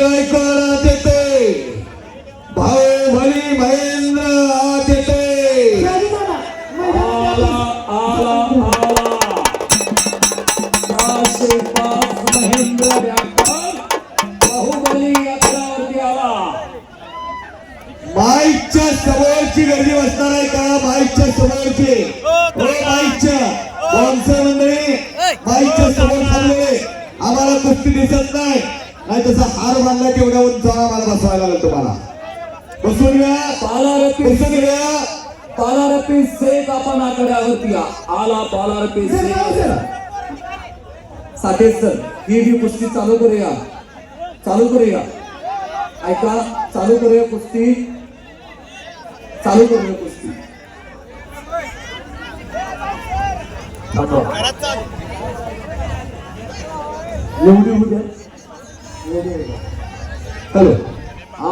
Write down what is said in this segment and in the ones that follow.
गायकवाड आत येते भाऊ भली महेंद्र आत येते आला आला आला. सहाशे पाच महेंद्र व्यापार. बाहुबली यात्रावरती आला. माईकच्या समोरची गर्दी बसणार आहे का? माईकच्या समोरची. हो माईकच्या. मंडळी माईकच्या समोर थांबले आम्हाला कुस्ती दिसत नाही. नाही तसा हार बांधला तेवढ्या उंच आम्हाला बसवायला लागेल तुम्हाला. बसून घ्या. बालारपी बसून घ्या. बालारपी शेख आपण आकड्यावरती. आला बालारपी शेख साठे सर ही बी कुस्ती चालू करूया. चालू करूया. ऐका चालू करूया कुस्ती. चालू करूया कुस्ती. एवढी उद्या हॅलो.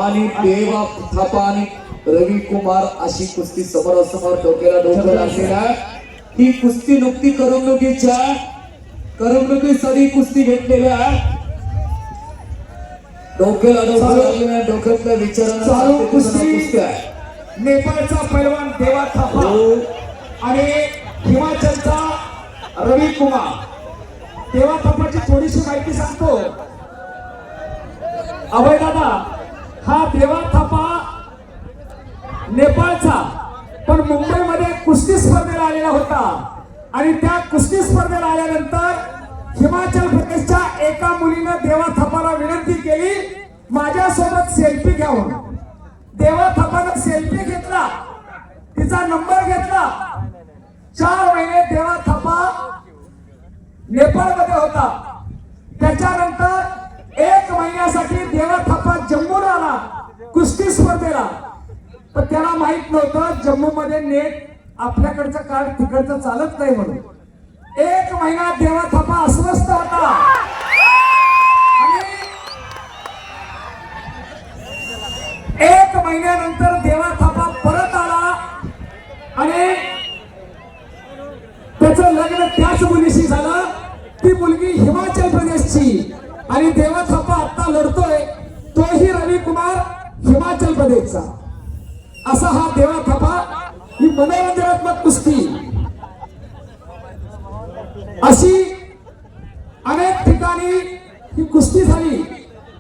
आणि देवा थापा आणि रवी कुमार अशी कुस्ती समोरासमोर डोक्याला डोकं लागलेला ही कुस्ती नुकती करमणुकीच्या करमणुकीसाठी कुस्ती घेतलेल्या डोक्याला डोकं लागलेल्या डोक्यातल्या विचारांना चालू कुस्ती. आहे. नेपाळचा पैलवान देवा थापा. हो. आणि हिमाचलचा रवी कुमार. देवा थापाची थोडीशी माहिती सांगतो. अभय दादा हा देवा थापा नेपाळचा. पण मुंबईमध्ये कुस्ती स्पर्धेला आलेला होता. आणि त्या कुस्ती स्पर्धेला आल्यानंतर हिमाचल प्रदेशच्या एका मुलीनं देवा थापाला विनंती केली माझ्यासोबत सेल्फी घ्यावं. देवा थापानं सेल्फी घेतला. तिचा नंबर घेतला. चार महिने देवा थापा नेपाळमध्ये होता. देवा थापा जम्मूला आला कुस्ती स्पर्धेला. पण त्याला माहीत नव्हतं जम्मू मध्ये नेट आपल्याकडचं कार्ड तिकडचं चालत नाही म्हणून. एक महिना देवा थापा अस्वस्थ होता. हिमाचल प्रदेशचा. असा हा देवा थापा ही मनोरंजनात्मक कुस्ती. अशी अनेक ठिकाणी ही कुस्ती झाली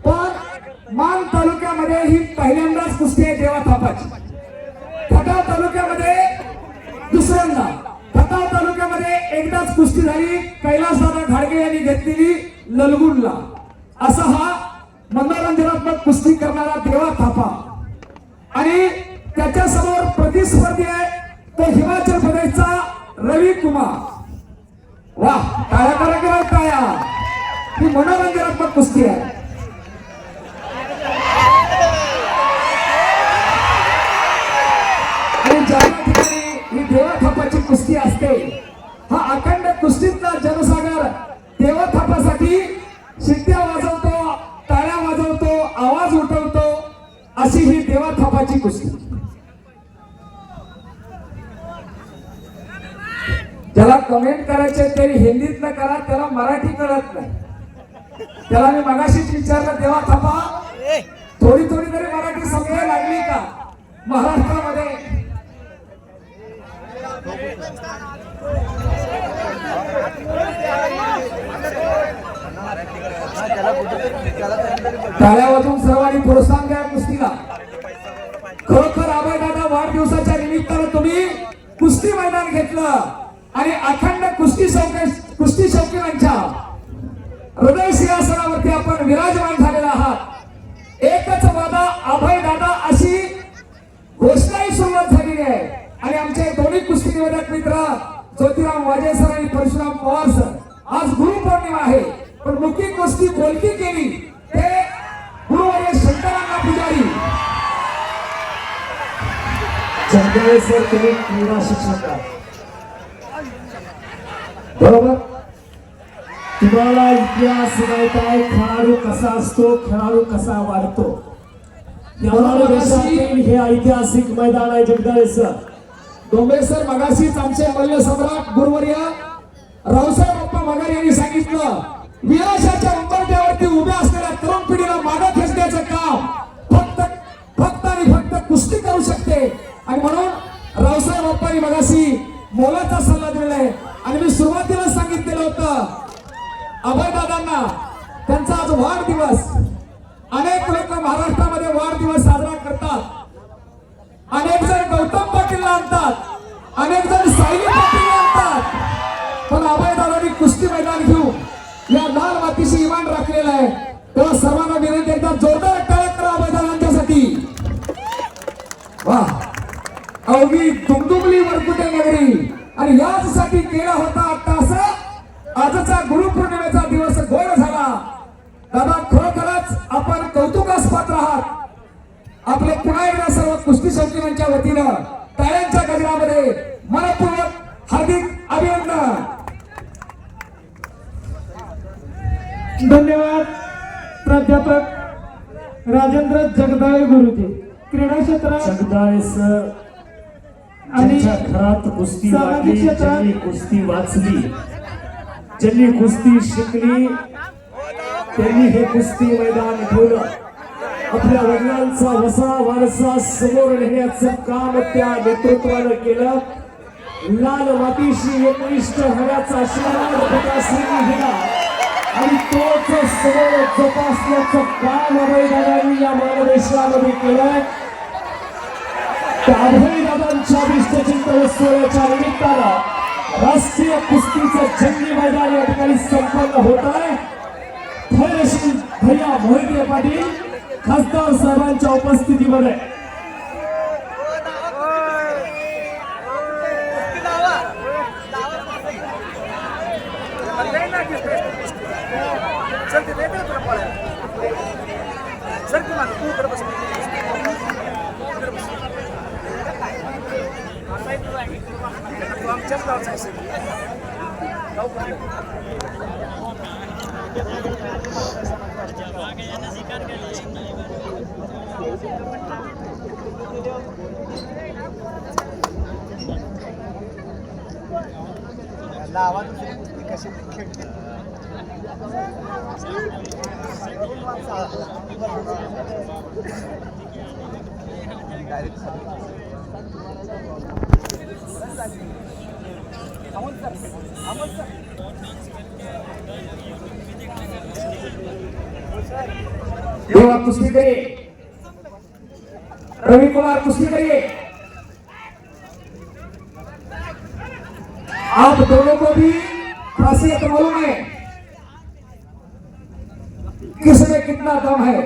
पण मान तालुक्यामध्ये ही पहिल्यांदाच कुस्ती आहे देवा थापाची खटाव तालुक्यामध्ये दुसऱ्यांदा. खटाव तालुक्यामध्ये एकदाच कुस्ती झाली कैलासदादा घाडगे यांनी घेतलेली ललगुणला असा हा मनोरंजना कुस्ती करणारा देवा थापा. आणि त्याच्यासमोर प्रतिस्पर्धी आहे तो हिमाचल प्रदेशचा रवी कुमार. वा टाळ्या करा करा टाळ्या? ही मनोरंजनात्मक कुस्ती आहे. आणि ज्या ठिकाणी ही देवा थापाची कुस्ती असते हा अखंड कुस्तीतला जनसा अशी ही देवा थापाची कुस्ती. ज्याला कमेंट करायचे तरी हिंदीत न करा त्याला मराठी कळत नाही. त्याला मी मगाशीच विचारलं देवा थापा. थोडी थोडी तरी मराठी समजायला लागली का? महाराष्ट्रामध्ये. टाळ्या कुस्ती घेतलं. आणि अखंड कुस्ती शौके कुस्ती शौकीनांच्या हृदय सिंहासनावरती आपण विराजमान झालेला आहात. एकच वादा अभय दादा अशी घोषणाही सुरुवात झालेली आहे. आणि आमचे दोन्ही कुस्ती निवेदक मित्र ज्योतिराम वाजे सर आणि परशुराम पवार सर. आज गुरुपौर्णिमा आहे. पण मुख्य कुस्ती बोलकी केली. क्रीडा बरोबर? तुम्हाला इतिहास आहे खेळाडू कसा असतो खेळाडू कसा वाढतो. हे ऐतिहासिक मैदान आहे जगदाळे सर. सर मगाशीच आमचे अमल्य सम्राट गुरुवर्य रावसाहेब अप्पा मगर यांनी सांगितलं विराशाच्या उंबरट्यावरती उभ्या असलेल्या तरुण पिढीला मागे खेचण्याचं काम फक्त फक्त आणि फक्त कुस्ती करू शकते. म्हणून रावसाहेब बाप्पानी मगाशी मोलाचा सल्ला दिलेला आहे. आणि मी सुरुवातीला सांगितलेलं होतं अभयदादांना त्यांचा आज वाढदिवस. अनेक लोक महाराष्ट्रामध्ये वाढदिवस साजरा करतात. अनेक जण गौतम पाटीलला आणतात. अनेक जण सायली पाटीलला आणतात. पण अभयदादांनी कुस्ती मैदान घेऊन या लाल मातीशी इमान राखलेला आहे. तेव्हा सर्वांना विनंती एकदा जोरदार अवघी दुमदुमली वरकुटे नगरी आणि याचसाठी केला होता आता असा आजचा गुरुपौर्णिमेचा दिवस गोड झाला. दादा खरोखरच आपण कौतुकास पात्र आहात. आपले पुन्हा एकदा सर्व कुस्ती शौकीनांच्या वतीनं टाळ्यांच्या गजरामध्ये मनपूर्वक हार्दिक अभिनंदन. धन्यवाद प्राध्यापक राजेंद्र जगदाळे गुरुजी. क्रीडा क्षेत्रात जगदाळे सर आणि घरात कुस्ती क्षेत्रात- ज्यांनी कुस्ती वाचली ज्यांनी कुस्ती शिकली त्यांनी हे कुस्ती मैदान ठेवलं. आपल्या वडिलांचा वसा वारसा समोर नेण्याचं काम त्या नेतृत्वानं केलं. लाल मातीशी एकनिष्ठ होण्याचा आशीर्वाद प्रकाशनी दिला. आणि तोच समोर जोपासण्याचं काम अभयदादांनी या मानदेशामध्ये केलंय. दादांच्या विश्वचिंत उत्सवाच्या निमित्तानं राष्ट्रीय कुस्तीचं जंगी मैदान या ठिकाणी संपन्न होत आहे. धैर्यशील भैया मोहिते पाटील खासदार साहेबांच्या उपस्थितीमध्ये. सर ते नाही सर तुम्हाला तू इकडे बस. आमच्याच गावचा आहे आवाज कशी खेळते देवा कुस्ती करे रवि कुमार कुस्ती करिए। आप दोनों को भी खासियत मालूम है। किसमें कितना दम है?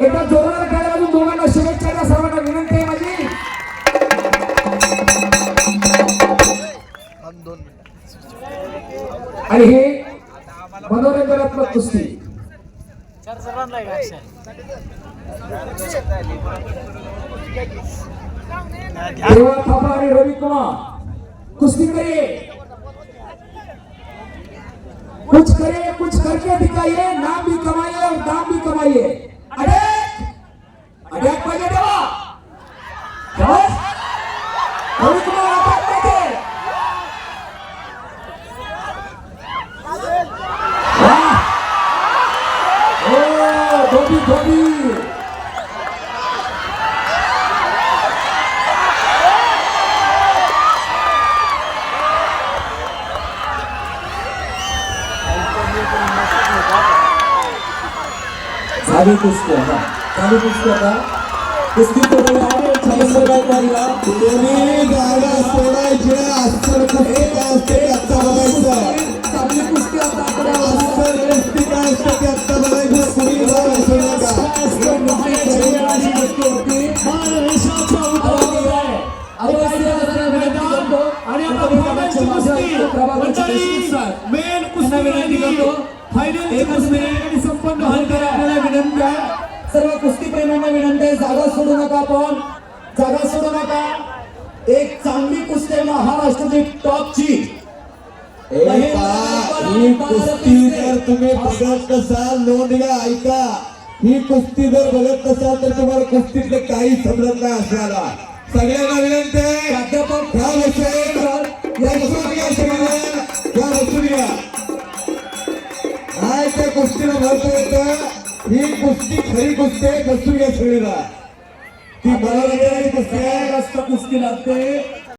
एकदा जोरादार टाळ्या वाजून दोघांना शुभेच्छा द्या सर्वांना विनंती आहे माझी आणि हे मनोरंजनात्मक कुस्ती. देवा थापा आणि रवि कुमार. कुश्ती करिए कुछ करिए कुछ करके दिखाइए, नाम भी कमाइए और दाम भी कमाइए. अरे! चालू कुस्ती आता चालू कुस्ती आता कुस्ती थोडी आहे छायासर कुस्ती असते बघायचं. सर्व कुस्ती प्रेमींना विनंती आहे जागा सोडू नका आपण. जागा सोडू नका. एक चांगली कुस्ती आहे महाराष्ट्राची टॉपची. ही कुस्ती जर तुम्ही बघत नसाल नोंद घ्या ऐका. ही कुस्ती जर बघत नसाल तर तुम्हाला कुस्तीतलं काही समजत नाही असल्याला सगळ्यांना विनंती आहे. प्राध्यापक ह्या विषयावर या बसून घ्या सगळ्यांना या बसून घ्या नाही त्या कुस्तीला महत्त्व येतं ही कुस्ती खरी कुस्ती आहे बसून घ्या सगळीला ती मनोरंजनाची कुस्ती आहे जास्त कुस्ती लागते.